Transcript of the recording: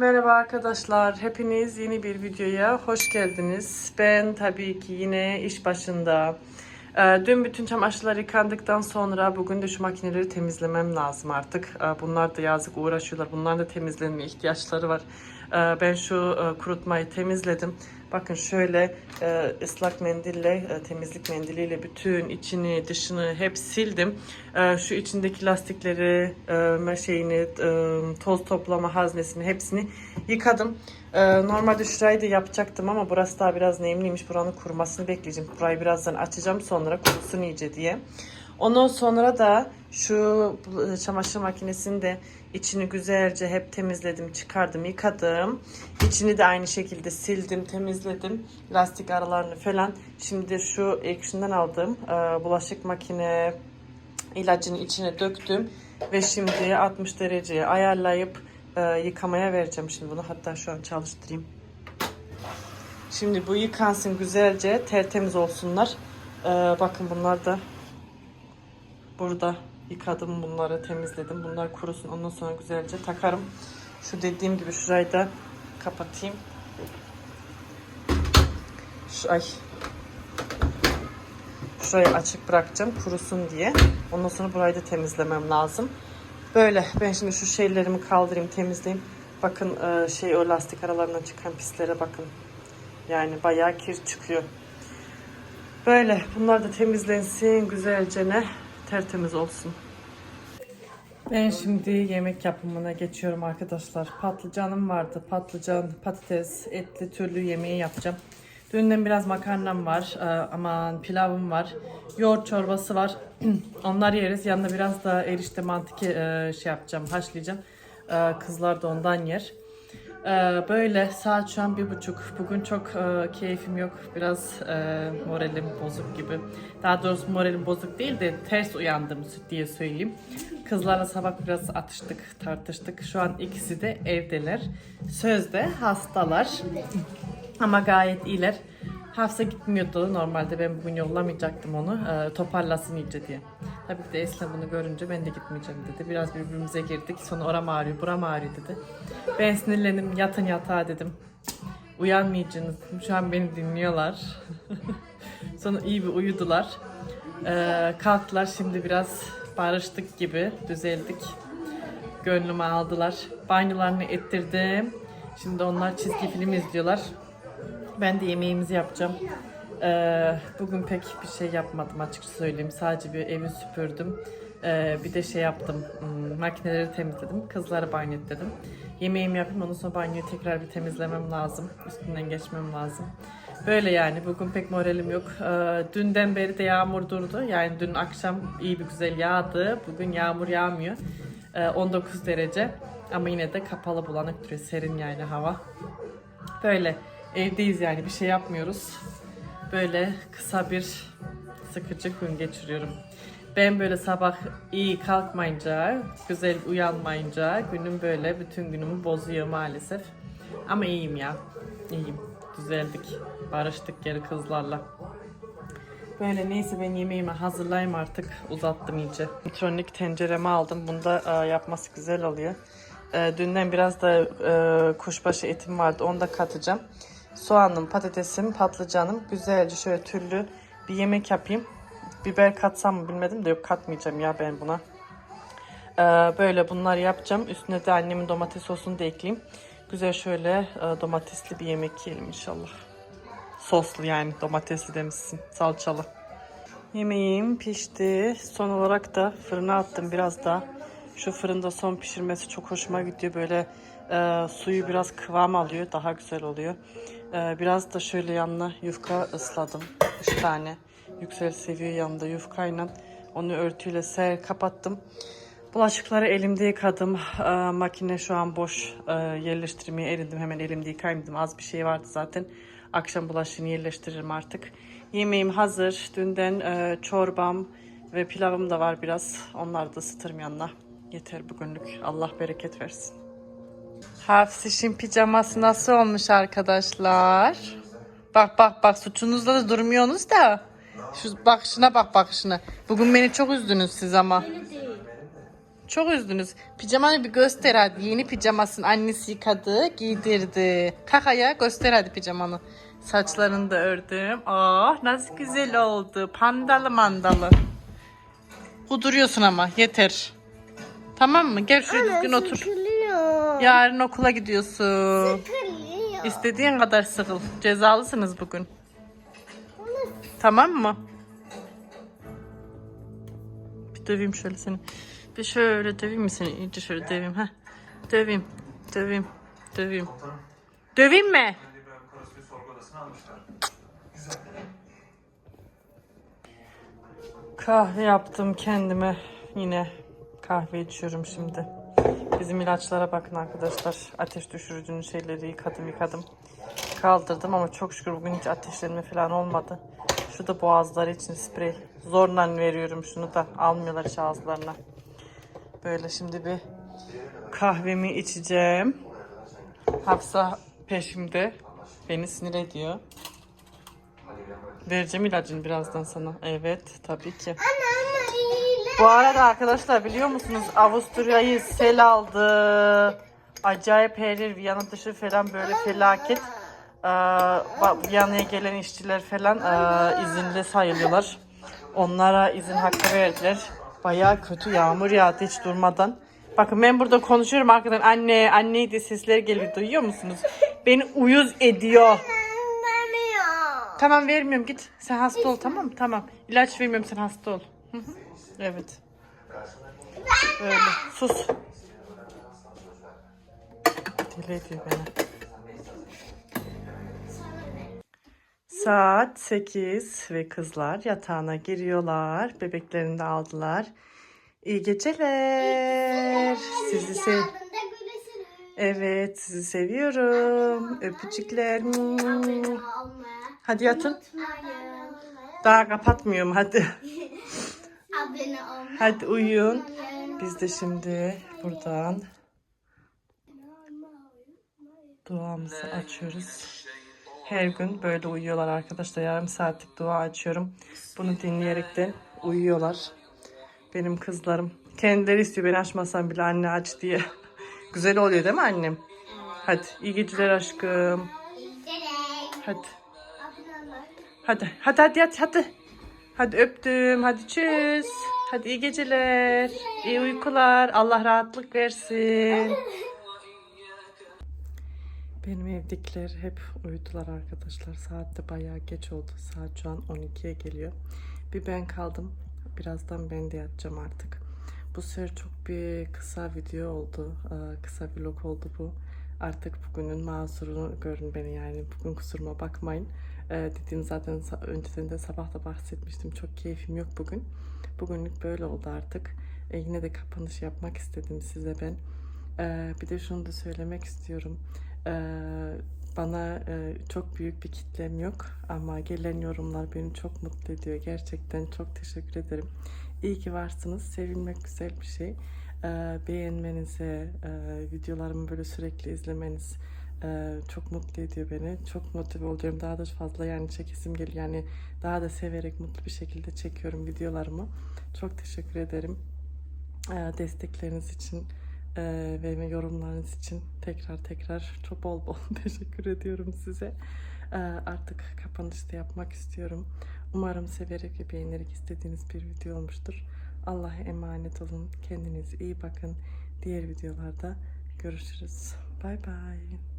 Merhaba arkadaşlar. Hepiniz yeni bir videoya hoş geldiniz. Ben tabii ki yine iş başında. Ee, Dün bütün çamaşırlar yıkandıktan sonra bugün de şu makineleri temizlemem lazım artık. Ee, Bunlar da yazık uğraşıyorlar. Bunların da temizlenmeye ihtiyaçları var. Ee, Ben şu e, kurutmayı temizledim. Bakın şöyle e, ıslak mendille, e, temizlik mendiliyle bütün içini, dışını hep sildim. Şu içindeki lastikleri, e, şeyini, toz toplama haznesini hepsini yıkadım. Normalde şurayı da yapacaktım ama burası daha biraz nemliymiş. Buranın kurumasını bekleyeceğim. Burayı birazdan açacağım sonra kurusun iyice diye. Ondan sonra da şu çamaşır makinesini de içini güzelce hep temizledim, çıkardım, yıkadım. İçini de aynı şekilde sildim, temizledim. Lastik aralarını falan. Şimdi şu Action'dan aldığım e, bulaşık makine ilacını içine döktüm. Ve şimdi 60 dereceye ayarlayıp e, yıkamaya vereceğim şimdi bunu. Hatta şu an çalıştırayım. Şimdi bu yıkansın güzelce, tertemiz olsunlar. E, bakın bunlar da Burada yıkadım bunları, temizledim. Bunlar kurusun. Ondan sonra güzelce takarım. Şu dediğim gibi şurayı da kapatayım. Şu, ay. Şurayı açık bırakacağım kurusun diye. Ondan sonra burayı da temizlemem lazım. Böyle ben şimdi şu şeylerimi kaldırayım, temizleyeyim. Bakın e, şey o lastik aralarından çıkan pislere bakın. Yani bayağı kir çıkıyor. Böyle bunlar da temizlensin güzelce ne tertemiz olsun. Ben şimdi yemek yapımına geçiyorum arkadaşlar. Patlıcanım vardı. Patlıcan, patates, etli türlü yemeği yapacağım. Dünden biraz makarnam var. Ee, aman pilavım var. Yoğurt çorbası var. Onlar yeriz. Yanında biraz da erişte mantık e, şey yapacağım. Haşlayacağım. Ee, kızlar da ondan yer. Ee, böyle saat şu an bir buçuk. Bugün çok e, keyfim yok. Biraz e, moralim bozuk gibi. Daha doğrusu moralim bozuk değil de ters uyandım diye söyleyeyim. Kızlarla sabah biraz atıştık, tartıştık. Şu an ikisi de evdeler. Sözde hastalar. Ama gayet iyiler. Hafsa gitmiyordu normalde ben bugün yollamayacaktım onu e, toparlasın iyice diye. Tabii ki de Eslem bunu görünce ben de gitmeyeceğim dedi. Biraz birbirimize girdik. Sonra oram ağrıyor, buram ağrıyor dedi. Ben sinirlendim yatın yatağa dedim. Uyanmayacaksınız. Şu an beni dinliyorlar. Sonra iyi bir uyudular. E, kalktılar şimdi biraz barıştık gibi düzeldik. Gönlümü aldılar. Banyolarını ettirdim. Şimdi onlar çizgi film izliyorlar. Ben de yemeğimizi yapacağım. Ee, bugün pek bir şey yapmadım açık söyleyeyim. Sadece bir evi süpürdüm. Ee, bir de şey yaptım. hmm, makineleri temizledim. Kızları banyo ettirdim. Yemeğimi yapayım. Ondan sonra banyoyu tekrar bir temizlemem lazım. Üstünden geçmem lazım. Böyle yani. Bugün pek moralim yok. Ee, dünden beri de yağmur durdu. Yani dün akşam iyi bir güzel yağdı. Bugün yağmur yağmıyor. Ee, 19 derece. Ama yine de kapalı bulanık duruyor. Serin yani hava. Böyle evdeyiz yani bir şey yapmıyoruz. Böyle kısa bir sıkıcı gün geçiriyorum. Ben böyle sabah iyi kalkmayınca, güzel uyanmayınca günüm böyle bütün günümü bozuyor maalesef. Ama iyiyim ya. İyiyim. Düzeldik. Barıştık geri kızlarla. Böyle neyse ben yemeğimi hazırlayayım artık. Uzattım iyice. Elektronik tenceremi aldım. Bunda e, yapması güzel oluyor. E, dünden biraz da e, kuşbaşı etim vardı. Onu da katacağım. Soğanım, patatesim, patlıcanım. Güzelce şöyle türlü bir yemek yapayım. Biber katsam mı bilmedim de yok katmayacağım ya ben buna. E, böyle bunları yapacağım. Üstüne de annemin domates sosunu da ekleyeyim. Güzel şöyle e, domatesli bir yemek yiyelim inşallah. Soslu yani domatesli demişsin. Salçalı. Yemeğim pişti. Son olarak da fırına attım biraz daha. Şu fırında son pişirmesi çok hoşuma gidiyor. Böyle e, suyu biraz kıvam alıyor. Daha güzel oluyor. E, biraz da şöyle yanına yufka ısladım. Üç tane. Yüksel seviyor yanında yufkayla. Onu örtüyle ser kapattım. Bulaşıkları elimde yıkadım. E, makine şu an boş. E, yerleştirmeye erindim. Hemen elimde yıkayayım dedim. Az bir şey vardı zaten. Akşam bulaşığını yerleştiririm artık. Yemeğim hazır. Dünden e, çorbam ve pilavım da var biraz. Onları da ısıtırım yanına. Yeter bugünlük. Allah bereket versin. Hafsiş'in pijaması nasıl olmuş arkadaşlar? Bak bak bak suçunuzda da durmuyorsunuz da. Şu bakışına bak bakışına. Bugün beni çok üzdünüz siz ama. Çok üzdünüz. Pijamanı bir göster hadi. Yeni pijamasın. Annesi yıkadı, giydirdi. Kalk ayağa göster hadi pijamanı. Saçlarını da ördüm. Oh nasıl güzel oldu. Pandalı mandalı. Kuduruyorsun ama yeter. Tamam mı? Gel şuraya düzgün otur. Yarın okula gidiyorsun. Sıkılıyor. İstediğin kadar sıkıl. Cezalısınız bugün. Tamam mı? Bir döveyim şöyle seni. Bir şöyle döveyim mi seni? İyice şöyle döveyim. ha. Döveyim. Döveyim. Döveyim. Döveyim mi? Kahve yaptım kendime. Yine kahve içiyorum şimdi. Bizim ilaçlara bakın arkadaşlar. Ateş düşürücünün şeyleri yıkadım yıkadım. Kaldırdım ama çok şükür bugün hiç ateşlenme falan olmadı. Şu da boğazları için sprey. Zorla veriyorum şunu da. Almıyorlar hiç ağızlarına. Böyle şimdi bir kahvemi içeceğim. Hafsa peşimde. Beni sinir ediyor. Vereceğim ilacını birazdan sana. Evet tabii ki. İyiler. Bu arada arkadaşlar biliyor musunuz Avusturya'yı sel aldı. Acayip her yer Viyana dışı falan böyle felaket. Ee, Viyana'ya gelen işçiler falan ee, izinli sayılıyorlar. Onlara izin hakkı verdiler. Bayağı kötü yağmur yağdı hiç durmadan. Bakın ben burada konuşuyorum arkadan anne anne diye sesler geliyor duyuyor musunuz? Beni uyuz ediyor. Tamam vermiyorum git. Sen hasta ol tamam mı? Tamam. İlaç vermiyorum sen hasta ol. Hı hı. Evet. Böyle. Sus. Deli ediyor beni. Saat 8 ve kızlar yatağına giriyorlar. Bebeklerini de aldılar. İyi geceler. Sizi sev. Evet, sizi seviyorum. Öpücükler. Hadi yatın. Daha kapatmıyorum hadi. Abone olmayı. Hadi uyuyun. Biz de şimdi buradan duamızı açıyoruz. Her gün böyle uyuyorlar arkadaşlar. Yarım saatlik dua açıyorum. Bunu dinleyerek de uyuyorlar. Benim kızlarım. Kendileri istiyor ben açmasam bile anne aç diye. Güzel oluyor değil mi annem? Hadi iyi geceler aşkım. Hadi. Hadi hadi hadi hadi hadi. Hadi öptüm. Hadi çüz. Hadi iyi geceler. İyi uykular. Allah rahatlık versin. Benim evdekiler hep uyudular arkadaşlar. Saat de bayağı geç oldu. Saat şu an 12'ye geliyor. Bir ben kaldım. Birazdan ben de yatacağım artık. Bu sefer çok bir kısa video oldu. Ee, Kısa vlog oldu bu. Artık bugünün mazurunu görün beni yani. Bugün kusuruma bakmayın. Ee, dediğim zaten önceden de sabah da bahsetmiştim. Çok keyfim yok bugün. Bugünlük böyle oldu artık. Ee, yine de kapanış yapmak istedim size ben. Ee, bir de şunu da söylemek istiyorum. Ee, bana e, çok büyük bir kitlem yok ama gelen yorumlar beni çok mutlu ediyor. Gerçekten çok teşekkür ederim. İyi ki varsınız. Sevilmek güzel bir şey. Ee, beğenmenize, e, videolarımı böyle sürekli izlemeniz çok mutlu ediyor beni. Çok motive oluyorum. Daha da fazla yani çekesim geliyor. Yani daha da severek mutlu bir şekilde çekiyorum videolarımı. Çok teşekkür ederim. Destekleriniz için ve yorumlarınız için tekrar tekrar çok bol bol teşekkür ediyorum size. Artık kapanışta yapmak istiyorum. Umarım severek ve beğenerek istediğiniz bir video olmuştur. Allah'a emanet olun. Kendinize iyi bakın. Diğer videolarda görüşürüz. Bay bay.